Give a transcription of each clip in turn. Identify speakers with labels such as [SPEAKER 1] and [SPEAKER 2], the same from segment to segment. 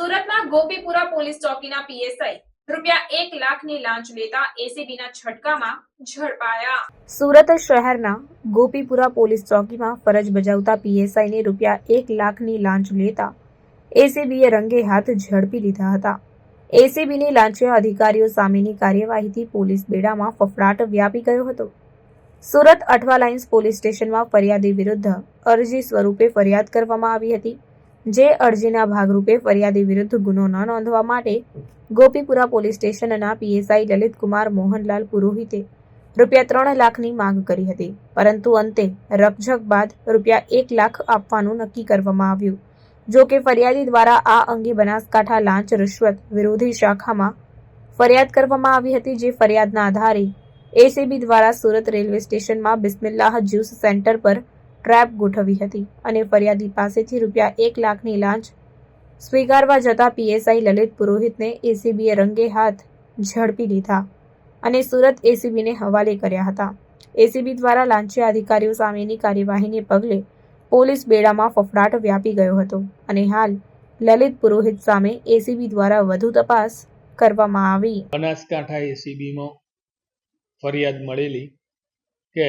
[SPEAKER 1] સુરતના Gopipura police ચોકીના PSI રૂપિયા એક લાખની લાંચ લેતા એસીબીના છટકામાં ઝડપાયા. સુરત શહેરના ગોપીપુરા પોલીસ ચોકીમાં ફરજ બજાવતા પીએસઆઈને રૂપિયા એક લાખની લાંચ લેતા એસીબીએ રંગે હાથ ઝડપી લીધા હતા. એસીબીની લાંચિયા અધિકારીઓ સામેની કાર્યવાહીથી પોલીસ બેડામાં ફફડાટ વ્યાપી ગયો હતો. સુરત અઠવા લાઇન્સ પોલીસ સ્ટેશનમાં ફરિયાદી વિરુદ્ધ અરજી સ્વરૂપે ફરિયાદ કરવામાં આવી હતી. જે અરજીના ભાગરૂપે ફરિયાદી વિરુદ્ધ ગુનો ન નોંધવા માટે ગોપીપુરા પોલીસ સ્ટેશનના પીએસઆઈ લલિતકુમાર મોહનલાલ પુરોહિતે રૂપિયા ત્રણ લાખની માંગ કરી હતી. પરંતુ અંતે રકઝક બાદ રૂપિયા એક લાખ આપવાનું નક્કી કરવામાં આવ્યું. જો કે ફરિયાદી દ્વારા આ અંગે બનાસકાંઠા લાંચ રૂશ્વત વિરોધી શાખામાં ફરિયાદ કરવામાં આવી હતી જે ફરિયાદના આધારે એસીબી દ્વારા સુરત રેલવે સ્ટેશનમાં બિસ્મિલ્લાહ જ્યુસ સેન્ટર પર ટ્રેપ ગોઠવી હતી અને ફરિયાદી પાસેથી રૂપિયા એક લાખની લાંચ સ્વીકારવા જતા પીએસઆઈ લલિત પુરોહિતને એસીબીએ રંગે હાથ ઝડપી લીધા અને સુરત એસીબીને હવાલે કર્યા હતા. એસીબી દ્વારા લાંચિયા અધિકારીઓ સામેની કાર્યવાહીને પગલે પોલીસ બેડામાં ફફડાટ વ્યાપી ગયો હતો અને હાલ લલિત પુરોહિત સામે એસીબી દ્વારા વધુ તપાસ કરવામાં આવી.
[SPEAKER 2] બનાસકાંઠા એસીબીમાં ફરિયાદ મળેલી કે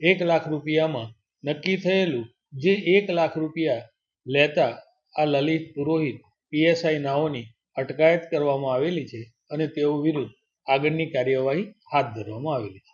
[SPEAKER 2] એક લાખ રૂપિયામાં નક્કી થયેલું જે એક લાખ રૂપિયા લેતા આ લલિત પુરોહિત પીએસઆઈ નાઓની અટકાયત કરવામાં આવેલી છે અને તેઓ વિરુદ્ધ આગળની કાર્યવાહી હાથ ધરવામાં આવેલી છે.